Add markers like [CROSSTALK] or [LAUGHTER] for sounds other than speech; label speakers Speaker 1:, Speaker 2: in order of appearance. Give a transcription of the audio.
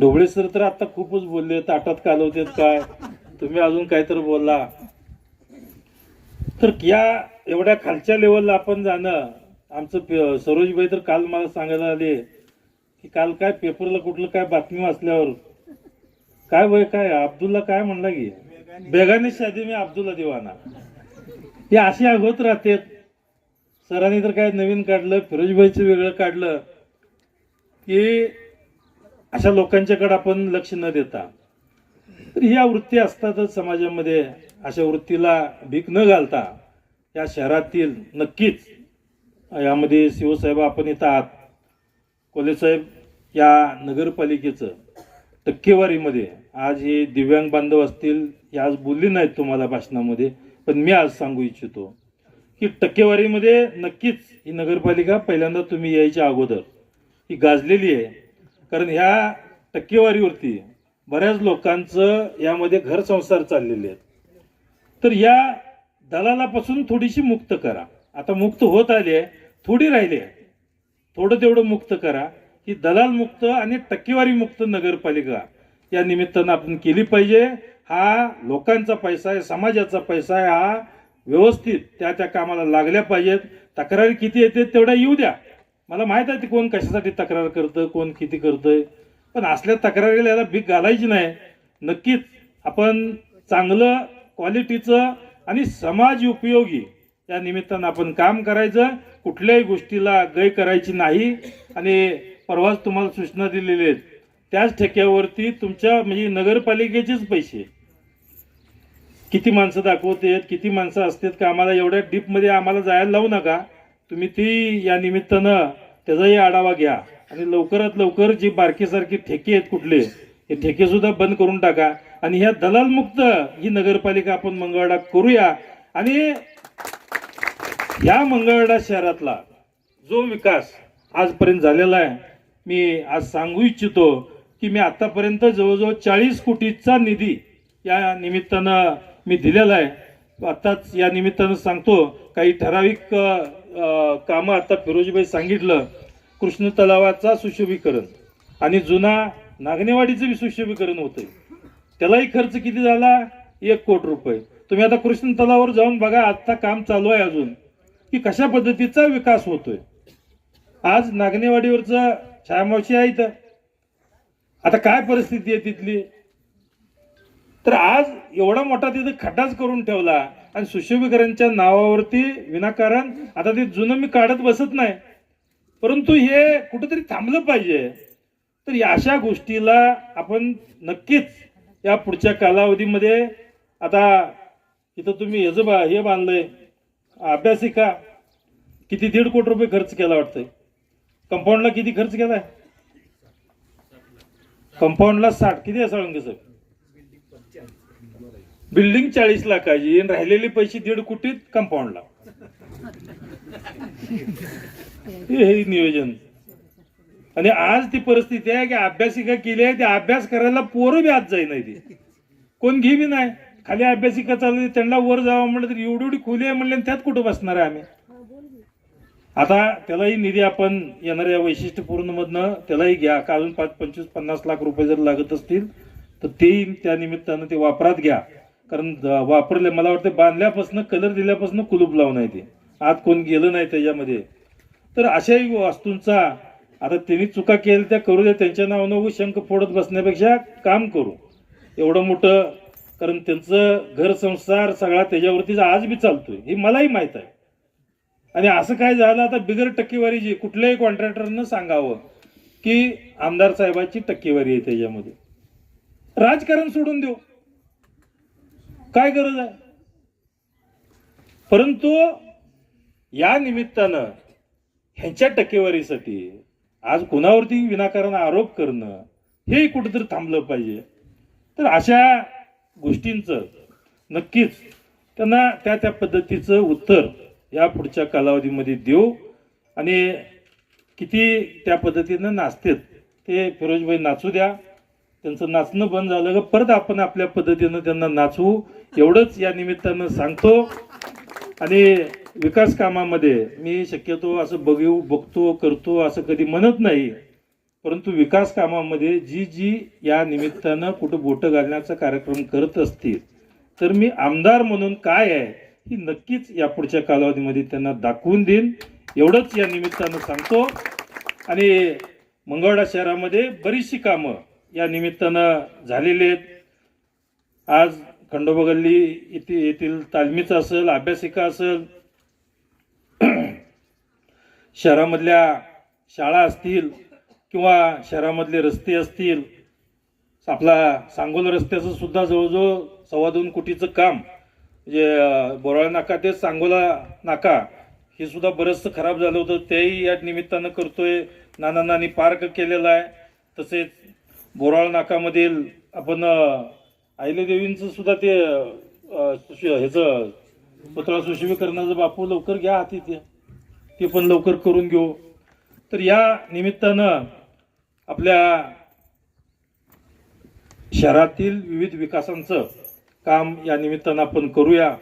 Speaker 1: Dhoble sir तर आता खूपच बोलले ताटात कालवतेत काय? तुम्ही अजून काहीतरी बोलला तर या एवढ्या खालच्या लेवलला आपण जाणं आमचं सरोजबाई तर काल मला सांगायला आले की काल काय पेपरला कुठलं काय बातमी वाचल्यावर काय वय काय? अब्दुल्ला काय म्हणला की? बेगाने शादी मी अब्दुल्ला दिवाना. हे अशी होत राहते सरांनी तर काय नवीन काढलं फिरोजबाईचं वेगळं काढलं की अशा लोकांच्याकडे आपण लक्ष न देता तर ह्या वृत्ती असतातच समाजामध्ये अशा वृत्तीला भीक न घालता या शहरातील नक्कीच यामध्ये शिवसाहेब आपण इथं आहात. कोलेसाहेब या नगरपालिकेचं टक्केवारीमध्ये आज हे दिव्यांग बांधव असतील हे आज बोलली नाहीत तुम्हाला भाषणामध्ये पण मी आज सांगू इच्छितो की टक्केवारीमध्ये नक्कीच ही नगरपालिका पहिल्यांदा तुम्ही यायच्या अगोदर ही गाजलेली आहे. कारण ह्या टक्केवारीवरती बऱ्याच लोकांचं यामध्ये घर संसार चाललेले आहेत. तर या दलालापासून थोडीशी मुक्त करा. आता मुक्त होत आली आहे थोडी राहिली आहे थोडं तेवढं मुक्त करा ही दलाल मुक्त आणि टक्केवारी मुक्त नगरपालिका या निमित्तानं आपण केली पाहिजे. हा लोकांचा पैसा आहे समाजाचा पैसा आहे हा व्यवस्थित त्या त्या कामाला लागल्या पाहिजेत. तक्रारी किती येते तेवढ्या येऊ द्या. मला माहीत आहे ते कोण कशासाठी तक्रार करतं कोण किती करतंय. पण असल्या तक्रारीला याला भीक घालायची नाही. नक्कीच आपण चांगलं क्वालिटीचं आणि समाज उपयोगी या निमित्तानं आपण काम करायचं. कुठल्याही गोष्टीला गय करायची नाही. आणि परवाच तुम्हाला सूचना दिलेली आहेत. त्याच ठेक्यावरती तुमच्या म्हणजे नगरपालिकेचेच पैसे. किती माणसं दाखवते किती माणसं असतात का आम्हाला एवढ्या डीपमध्ये आम्हाला जायला लावू नका. तुम्ही ती या निमित्तानं त्याचाही आढावा घ्या. आणि लवकरात लवकर जी बारकीसारखी ठेके आहेत कुठले हे ठेकेसुद्धा बंद करून टाका. आणि ह्या दलालमुक्त ही नगरपालिका आपण मंगळवाडा करूया. आणि ह्या मंगळवाडा शहरातला जो विकास आजपर्यंत झालेला आहे मी आज सांगू इच्छितो की मी आतापर्यंत जवळजवळ चाळीस कोटीचा निधी या निमित्तानं मी दिलेला आहे. आत्ताच या निमित्तानं सांगतो काही ठराविक कामं आता फिरोजीबाई सांगितलं कृष्ण तलावाचा सुशोभीकरण आणि जुना नागनेवाडीचं बी सुशोभीकरण होतंय. त्यालाही खर्च किती झाला? एक कोटी रुपये. तुम्ही आता कृष्ण तलावावर जाऊन बघा आता काम चालू आहे अजून की कशा पद्धतीचा विकास होतोय. आज नागनेवाडीवरचं छायामावशी आहे इथं. आता काय परिस्थिती आहे तिथली? तर आज एवढा मोठा तिथं खड्डाच करून ठेवला आणि सुशोभीकरांच्या नावावरती विनाकारण आता ते जुनं मी काढत बसत नाही. परंतु हे कुठंतरी थांबलं पाहिजे. तर या अशा गोष्टीला आपण नक्कीच या पुढच्या कालावधीमध्ये आता इथं तुम्ही ह्याचं बा हे बांधलंय अभ्यासिका किती दीड कोटी रुपये खर्च केला वाटतंय. कंपाऊंडला किती खर्च केलाय? कंपाऊंडला साठ किती आहे साहेब? बिल्डिंग चाळीस लाखाची आणि राहिलेले पैसे दीड कोटीत कंपाऊंडला हे हे नियोजन. आणि आज ती परिस्थिती आहे की अभ्यासिका केली आहे ते अभ्यास करायला पोरं बी आज जाई नाही ती कोण घे बी नाही. खाली अभ्यासिका चालू त्यांना वर जावं म्हणलं तर एवढी एवढी खोली आहे म्हणले आणि त्यात कुठं बसणार आहे आम्ही? आता त्यालाही निधी आपण येणाऱ्या वैशिष्ट्यपूर्ण मधनं त्यालाही घ्या. का अजून पाच पंचवीस पन्नास लाख रुपये जर लागत असतील तर तेही त्या निमित्तानं ते वापरात घ्या. कारण वापरले मला वाटतं बांधल्यापासून कलर दिल्यापासून कुलूप लावून आहे ते. आत कोण गेलं नाही त्याच्यामध्ये. तर अशाही वस्तूंचा आता त्यांनी चुका केल्या त्या करू द्या त्यांच्या नावानं व शंख फोडत बसण्यापेक्षा काम करू. एवढं मोठं कारण त्यांचं घर संसार सगळा त्याच्यावरतीच आज बी चालतोय हे मलाही माहीत आहे. आणि असं काय झालं आता बिगर टक्केवारीची कुठल्याही कॉन्ट्रॅक्टरनं सांगावं की आमदार साहेबाची टक्केवारी आहे त्याच्यामध्ये. राजकारण सोडून देऊ. काय गरज आहे? परंतु या निमित्तानं ह्यांच्या टक्केवारीसाठी आज कुणावरती विनाकारण आरोप करणं हे कुठेतरी थांबलं पाहिजे. तर अशा गोष्टींचं नक्कीच त्यांना त्या त्या पद्धतीचं उत्तर या पुढच्या कालावधीमध्ये देऊ. आणि किती त्या पद्धतीनं नाचतेत ते फिरोजभाई नाचू द्या. त्यांचं नाचणं बंद झालं का परत आपण आपल्या पद्धतीनं त्यांना नाचवू? एवढंच या निमित्तानं सांगतो. आणि विकास कामामध्ये मी शक्यतो असं बघू बघतो करतो असं कधी म्हणत नाही. परंतु विकास कामामध्ये जी जी या निमित्तानं कुठं बोटं घालण्याचा कार्यक्रम करत असतील तर मी आमदार म्हणून काय आहे ही नक्कीच या पुढच्या कालावधीमध्ये त्यांना दाखवून देईन. एवढंच या निमित्तानं सांगतो. आणि मंगळवाडा शहरामध्ये बरीचशी कामं या निमित्तानं झालेले आहेत. आज खंडोबा गल्ली येथे येथील तालमीचं असेल अभ्यासिका असेल [CLEARS THROAT] शहरामधल्या शाळा असतील किंवा शहरामधले रस्ते असतील आपला सांगोल रस्त्याचं सुद्धा जवळजवळ सव्वा दोन कोटीचं काम म्हणजे बोराळा नाका ते सांगोला नाका हे सुद्धा बरंचसं खराब झालं होतं. तेही या निमित्तानं करतोय. नाना नानी पार्क केलेला आहे. तसेच बोराळ नाकामधील आपण अं, सुद्धा ते ह्याचं पुतळा सुशोभीकरणाचं बापू लवकर घ्या हाती ते. ते पण लवकर करून घेऊ. तर या निमित्तानं आपल्या शहरातील विविध विकासांचं काम या निमित्तानं आपण करूया.